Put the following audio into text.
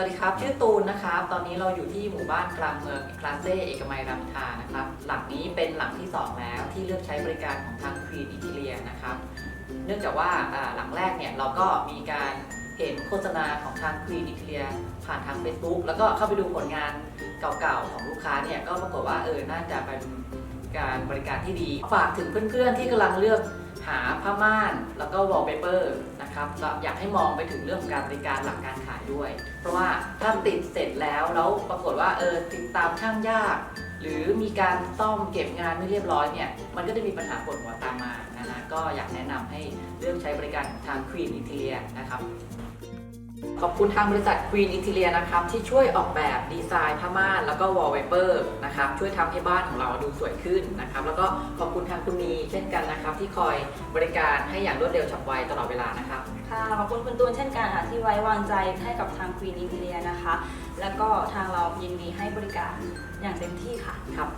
สวัสดีครับชื่อตูนนะครับ ตอนนี้เราอยู่ที่หมู่บ้านกลางเมืองคลาเซ่เอกมัยรามทานะครับ หลังนี้เป็นหลังที่ 2 แล้วที่เลือกใช้บริการของทางควีนอินทีเลียนะครับ เนื่องจากว่าหลังแรกเนี่ยเราก็มีการเห็นโฆษณาของทางควีนอินทีเลียผ่านทาง Facebook แล้วก็เข้าไปดูผลงานเก่าๆของลูกค้าเนี่ยก็ปรากฏว่าเออน่าจะเป็นการบริการที่ดี ฝากถึงเพื่อนๆที่กำลังเลือก หาผ้าม่านแล้วก็วอลเปเปอร์นะครับเราอยากให้มองไปถึงเรื่องของการบริการหลังการขายด้วย เพราะว่าถ้าติดเสร็จแล้วแล้วปรากฏว่าเออติดตามช่างยาก หรือมีการต้อมเก็บงานไม่เรียบร้อยเนี่ยมันก็จะมีปัญหาปวดหัวตามมานะนะก็อยากแนะนำให้เลือกใช้บริการของทางควีนอิตาเลียนะครับ ขอบคุณทางบริษัท Queen Interior นะครับที่ช่วยออกแบบดีไซน์ผ้าม่านแล้วก็ wallpaper นะครับช่วยทำให้บ้านของเราดูสวยขึ้นนะครับแล้วก็ขอบคุณทางคุณนีเช่นกันนะครับ ที่คอยบริการให้อย่างรวดเร็วฉับไวตลอดเวลานะครับค่ะขอบคุณคุณตูนเช่นกันค่ะที่ไว้วางใจให้กับทาง Queen Interior นะคะ แล้วก็ทางเรายินดีให้บริการอย่างเต็มที่ค่ะครับ